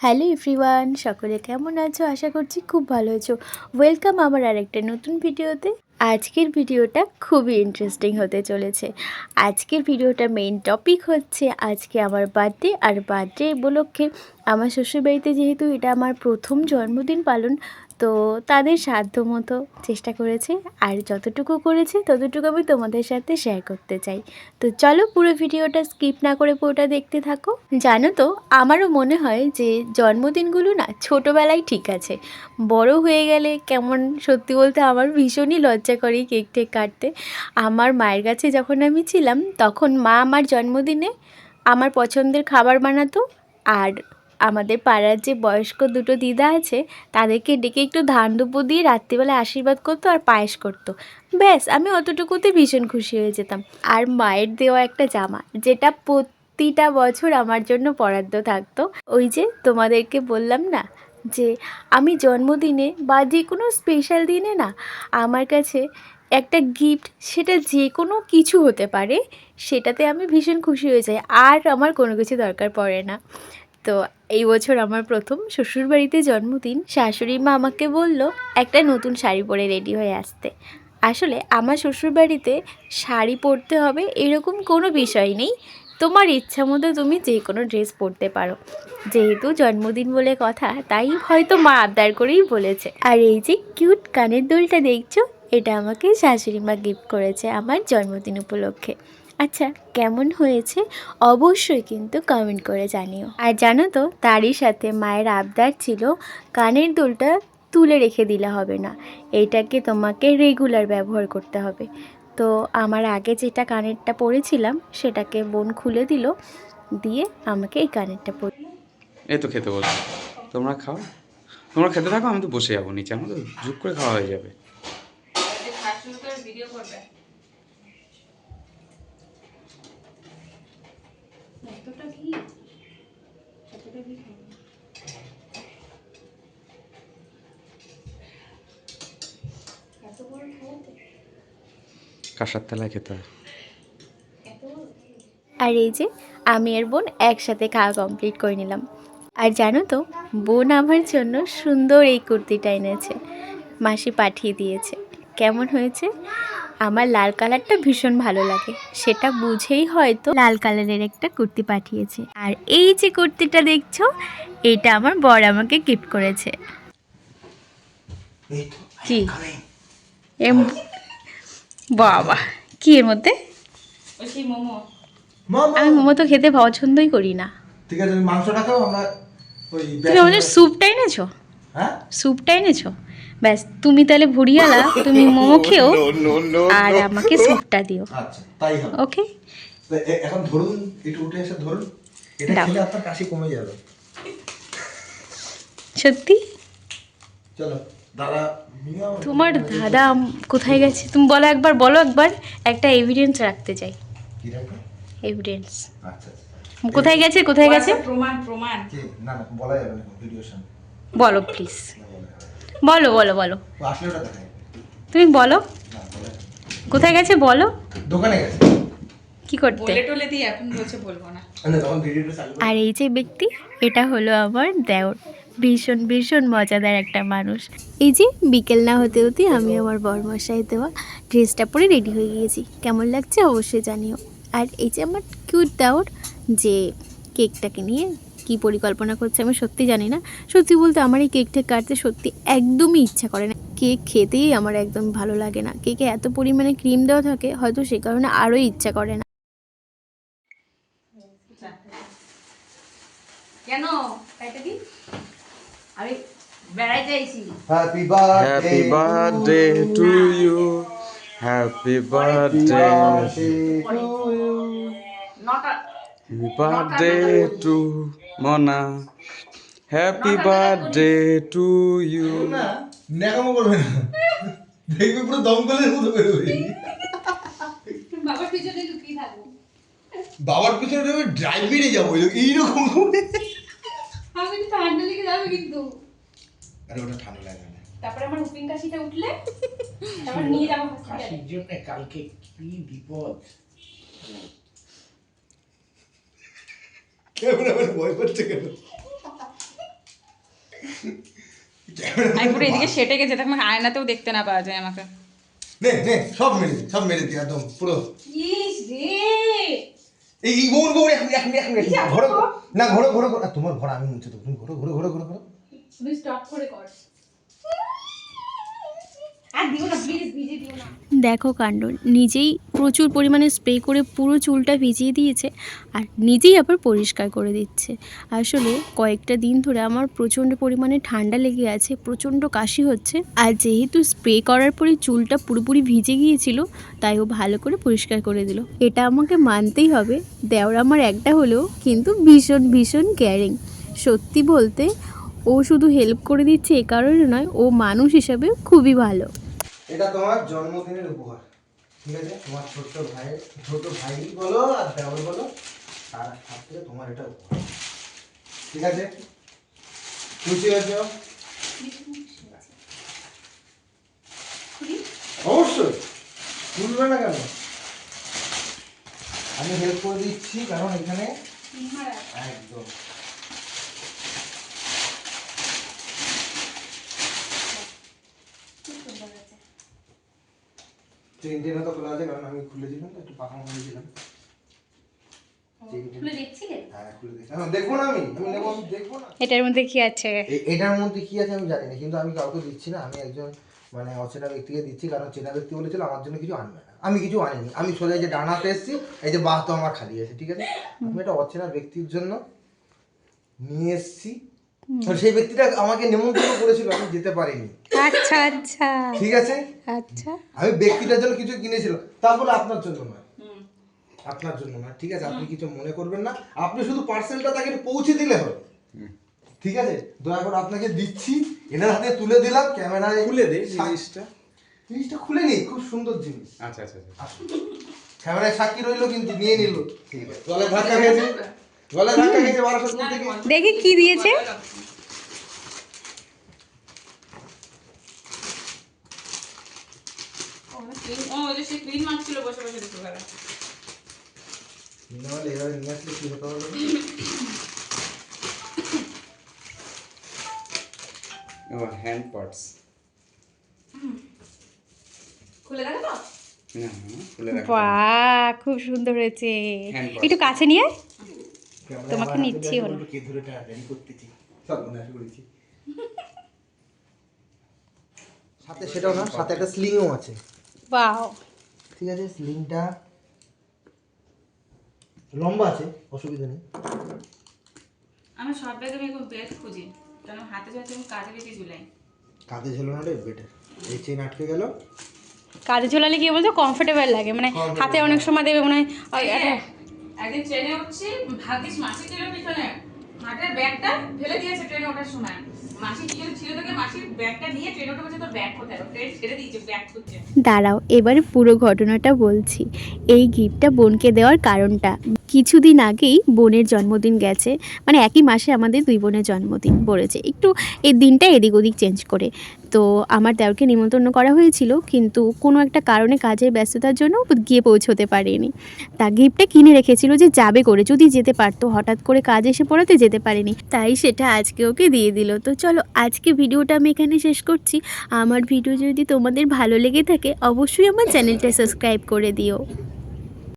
Hello everyone, সকলে কেমন আছো? আশা করছি খুব ভালো আছো। ওয়েলকাম আমার আরেকটা নতুন ভিডিওতে। আজকের ভিডিওটা খুবই ইন্টারেস্টিং হতে চলেছে। আজকের ভিডিওটা মেইন টপিক হচ্ছে আজকে আমার বার্থডে আর বার্থডে উপলক্ষে আমার শ্বশুরবাড়িতে যেহেতু এটা আমার প্রথম জন্মদিন পালন তো তাদের সাধ্য মতো চেষ্টা করেছে, আর যতটুকু করেছে ততটুকু আমি তোমাদের সাথে শেয়ার করতে চাই। তো চলো পুরো ভিডিওটা স্কিপ না করে পুরোটা দেখতে থাকো। জানো তো, আমারও মনে হয় যে জন্মদিনগুলো না ছোটোবেলায় ঠিক আছে। বড় হয়ে গেলে কেমন সত্যি বলতে আমার ভীষণই লজ্জা করে কেক টেক কাটতে। আমার মায়ের কাছে যখন আমি ছিলাম, তখন মা আমার জন্মদিনে আমার পছন্দের খাবার বানাতো, আর আমাদের পাড়ার যে বয়স্ক দুটো দিদা আছে, তাদেরকে ডেকে একটু ধান দুপুর দিয়ে রাত্রিবেলায় আশীর্বাদ করতো আর পায়েস করতো। ব্যাস, আমি অতটুকুতে ভীষণ খুশি হয়ে যেতাম। আর মায়ের দেওয়া একটা জামা, যেটা প্রতিটা বছর আমার জন্য বরাদ্দ থাকতো। ওই যে তোমাদেরকে বললাম না, যে আমি জন্মদিনে বা যে কোনো স্পেশাল দিনে না, আমার কাছে একটা গিফট সেটা যে কোনো কিছু হতে পারে, সেটাতে আমি ভীষণ খুশি হয়ে যাই। আর আমার কোনো কিছু দরকার পড়ে না। তো এই বছর আমার প্রথম শ্বশুরবাড়িতে জন্মদিন। শাশুড়ি মা আমাকে বলল, একটা নতুন শাড়ি পরে রেডি হয়ে আসতে। আসলে আমার শ্বশুরবাড়িতে শাড়ি পরতে হবে এরকম কোনো বিষয় নেই। তোমার ইচ্ছা মতো তুমি যে কোনো ড্রেস পরতে পারো। যেহেতু জন্মদিন বলে কথা, তাই হয়তো মা আবদার করেই বলেছে। আর এই যে কিউট কানের দুলটা দেখছ, এটা আমাকে শাশুড়ি মা গিফট করেছে আমার জন্মদিন উপলক্ষে। আচ্ছা কেমন হয়েছে? অবশ্যই কিন্তু কমেন্ট করে জানিও। আর জানো তো, তারই সাথে মায়ের আবদার ছিল কানের দুলটা তুলে রেখে দিলে হবে না। এটাকে তোমাকে রেগুলার ব্যবহার করতে হবে। তো আমার আগে যেটা কানেরটা পরেছিলাম, সেটাকে বোন খুলে দিল, দিয়ে আমাকে এই কানেরটা পরে এই তো খেতে বলছো তোমরা খাও। তোমরা খেতে থাকো, আমি তো বসে যাব নিচে। আমার তো ঝুপ করে খাওয়া হয়ে যাবে। আর এই যে, আমি আর বোন একসাথে খাওয়া কমপ্লিট করে নিলাম। আর জানো তো, বোন আমার জন্য সুন্দর এই কুর্তিটা এনেছে। মাসি পাঠিয়ে দিয়েছে। কেমন হয়েছে? আমার লাল কালারটা ভীষণ ভালো লাগে। সেটা বুঝেই হয়তো লাল কালারের একটা কুর্তি পাঠিয়েছে। আর এই যে কুর্তিটা দেখছ এটা আমার বর আমাকে গিফট করেছে। কি? এম বাবা কি এর মধ্যে? আমি মোমো তো খেতে পছন্দই করি না। ঠিক আছে তুমি মাংসটা খাও আমরা তুমি আমাদের স্যুপটা এনেছো? হ্যাঁ? স্যুপটা এনেছো? ব্যাস তুমি তাহলে ভুড়িয়ালা তুমি মোমো খেও আর আমাকে স্যুপটা দিও। আচ্ছা তাই হবে। ওকে এখন ধরুন একটু উঠে এসে ধরুন। এটা খেলে আপনার কাশি কমে যাবে। সত্যি? চলো দাদা তোমার দাদা কোথায় গেছে? তুমি বলো একবার বলো একবার একটা এভিডেন্স রাখতে চাই। কি এভিডেন্স আচ্ছা আচ্ছা। কোথায় গেছে কোথায় গেছে? প্রমাণ প্রমাণ। না না বলা যাবে না ভিডিওর বলো প্লিজ বলা। বলো বলো। বলো ও আসলে ওটা দেখায় তুমি বলো। কোথায় গেছে বলো। দোকানে গেছে। কি করতে? বলে টলে দিয়ে এখন বলছে বলব না। না তখন ভিডিওটা চালু আর এই যে ব্যক্তি এটা হলো আমার দেওর। ভীষণ ভীষণ মজাদার একটা মানুষ। এই যে বিকেল না হতে হতে আমি আমার বরমশাই দেওয়া ড্রেসটা পরে রেডি হয়ে গিয়েছি। কেমন লাগছে অবশ্যই জানিও। আর এই যে আমার কিউট দেওর যে কেকটাকে নিয়ে কি পরিকল্পনা করছে আমি সত্যি জানি না। সত্যি বলতে আমার এই কেকটা কাটতে সত্যি একদমই ইচ্ছা করে না। কেক খেতেই আমার একদম ভালো লাগে না। কেকে এত পরিমাণে ক্রিম দেওয়া থাকে হয়তো সে কারণে আরোই ইচ্ছা করে না। কেন? কাইটা বেড়াইতে আইছি। Happy birthday happy birthday to you happy নটা happy birthday to Mona happy birthday to you না ন্যাকামো করবে না দেখবে পুরো দমকলের মতো বেরোবে বাবার পিছনে লুকিয়ে থাকব। বাবার পিছনে আমি ড্রাইভ মেরে যাব এইরকম আমি কিন্তু ঠান্ডা লেগে যাবে কিন্তু। আরে ওটা ঠান্ডা লাগে না। তারপরে আমার উপিং কাশিটা উঠলে তারপর নিয়ে যাব হসপিটালে কাশির জন্য কালকে কি বিপদ। আবার ভয় পাচ্ছে কেন আমি পুরো এদিকে সেটে গেছে আমাকে আয়নাতেও দেখতে না পাওয়া যায় আমাকে। নে নে সব মেরে সব মেরে একদম পুরো। এই এই বউর বউর এখন এখন এখন ঘোরো না ঘোরো ঘোরো ঘোরো তোমার ঘোরা আমি মুছে দেবো। তুমি ঘোরো ঘোরো ঘোরো ঘোরো ঘোরো তুমি স্টপ করে কর। দেখো কাণ্ড নিজেই প্রচুর পরিমাণে স্প্রে করে পুরো চুলটা ভিজিয়ে দিয়েছে আর নিজেই আবার পরিষ্কার করে দিচ্ছে। আসলে কয়েকটা দিন ধরে আমার প্রচণ্ড পরিমাণে ঠান্ডা লেগে আছে, প্রচণ্ড কাশি হচ্ছে। আর যেহেতু স্প্রে করার পরে চুলটা পুরোপুরি ভিজে গিয়েছিল, তাই ও ভালো করে পরিষ্কার করে দিল। এটা আমাকে মানতেই হবে দেওর আমার একটা হলেও কিন্তু ভীষণ ভীষণ ক্যারিং সত্যি বলতে, ও শুধু হেল্প করে দিচ্ছে এ কারণে নয়, ও মানুষ হিসাবে খুবই ভালো। এটা তোমার জন্মদিনের উপহার। ঠিক আছে? তোমার ছোট্ট ভাই ছোট ভাই বলো আর দেওয়ার বলো। তার হাত থেকে তোমার এটা ঠিক আছে? খুশি হয়েছ অবশ্যই। খুলবে না কেন? আমি হেল্প করে দিচ্ছি কারণ এখানে একদম। চেন টেনে তো খোলা আছে কারণ আমি খুলেছিলাম একটু পাখা মারিয়েছিলাম হ্যাঁ হ্যাঁ, দেখব না আমি আমি নেব আমি দেখব না। এটার মধ্যে কি আছে? এটার মধ্যে কি আছে আমি জানি না কিন্তু আমি কাউকে দিচ্ছি না আমি একজন মানে অচেনা ব্যক্তিকে দিচ্ছি কারণ চেনা ব্যক্তি বলেছিল আমার জন্য কিছু আনবে না। আমি কিছু আনিনি আমি সোজা যে ডানাতে এসেছি এই যে বাহ তো আমার খালি আছে ঠিক আছে? আমি একটা অচেনা ব্যক্তির জন্য নিয়ে এসেছি সেই ব্যক্তিটা আমাকে নেমন্তন্ন করেছিল আমি যেতে পারিনি। আচ্ছা আচ্ছা। ঠিক আছে? আচ্ছা। আমি ব্যক্তিটার জন্য কিছু কিনেছিলাম। তারপরে আপনার জন্য নয়। আপনার জন্য নয় ঠিক আছে? আপনি কিছু মনে করবেন না। আপনি শুধু পার্সেলটা তাকে পৌঁছে দিলে হয় ঠিক আছে? দয়া করে আপনাকে দিচ্ছি। এনার হাতে তুলে দিলাম। ক্যামেরায় খুলে দে জিনিসটা। জিনিসটা খুলে নি খুব সুন্দর জিনিস। আচ্ছা আচ্ছা আচ্ছা। ক্যামেরায় সাক্ষী রইল কিন্তু নিয়ে নিল। ঠিক আছে। গলে ধাক্কা খেয়েছে। দেখি কি দিয়েছে। হ্যান্ড পার্টস খুলে তো খুলে খুব সুন্দর হয়েছে। একটু কাছে নিয়ে তোমাকে আমার হাতে নিচ্ছি দেওয়া হলো। বলল, কে ধরে টানাটানি করতেছি। সব মনে আসে করেছি। সাথে সেটাও না সাথে একটা স্লিংও আছে। বাহ। ঠিক আছে স্লিংটা লম্বা আছে অসুবিধা নেই। আমি সব ব্যাগে আমি এখন বেল্ট খুঁজি। কারণ হাতে যখন আমি কাজে বেশি ঝুলাই। কাঁধে ঝোলানোটাই বেটার এই চেন আটকে গেল। কাজে ঝোলালে কি বলতো? কমফোর্টেবল লাগে। মানে হাতে অনেক সময় দেবে মনে হয় একদিন ট্রেনে উঠছি ভাগ্যিস মাসি ছিল পিছনে হাতের ব্যাগটা ফেলে দিয়েছে ট্রেনে ওঠার সময়। দাঁড়াও, এবারে পুরো ঘটনাটা বলছি। এই গিফটটা বোনকে দেওয়ার কারণটা। কিছুদিন আগেই বোনের জন্মদিন গেছে। মানে একই মাসে আমাদের দুই বোনের জন্মদিন পড়েছে। একটু এই দিনটা এদিক ওদিক চেঞ্জ করে। তো আমার দেওরকে নিমন্ত্রণ করা হয়েছিল, কিন্তু কোনো একটা কারণে কাজের ব্যস্ততার জন্য গিয়ে পৌঁছতে পারেনি। তা গিফটটা কিনে রেখেছিল যে যাবে করে, যদি যেতে পারতো। হঠাৎ করে কাজ এসে পড়াতে যেতে পারেনি। তাই সেটা আজকে ওকে দিয়ে দিল। তো চলো, আজকে ভিডিওটা আমি এখানে শেষ করছি। আমার ভিডিও যদি তোমাদের ভালো লেগে থাকে, অবশ্যই আমার চ্যানেলটা সাবস্ক্রাইব করে দিও।